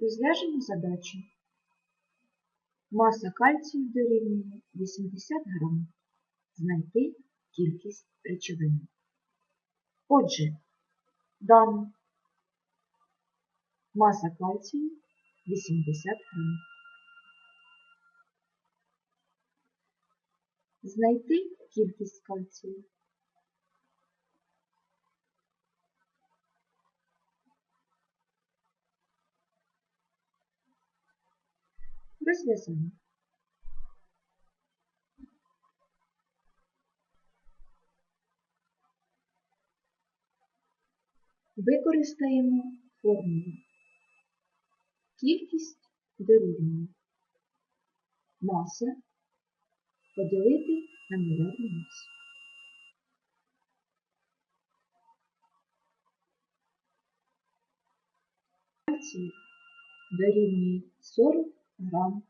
Розв'яжемо задачу. Маса кальцію дорівнює 80 грам. Знайти кількість речовини. Отже, дано маса кальцію 80 грам. Знайти кількість кальцію. Розв'язання. Використаємо формулу. Кількість дорівнює маса поділити на молярну масу. Дорівнює 40 грам.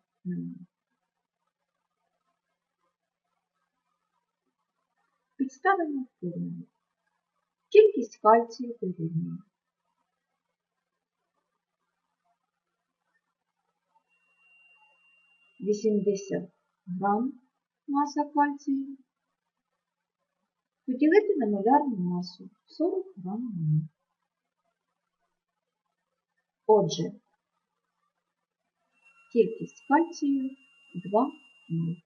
Підставимо формулу. Кількість кальцію дорівнює. Вісімдесят грам маса кальцію поділити на молярну масу 40 грам. Отже, кількість кальцію 2 мол.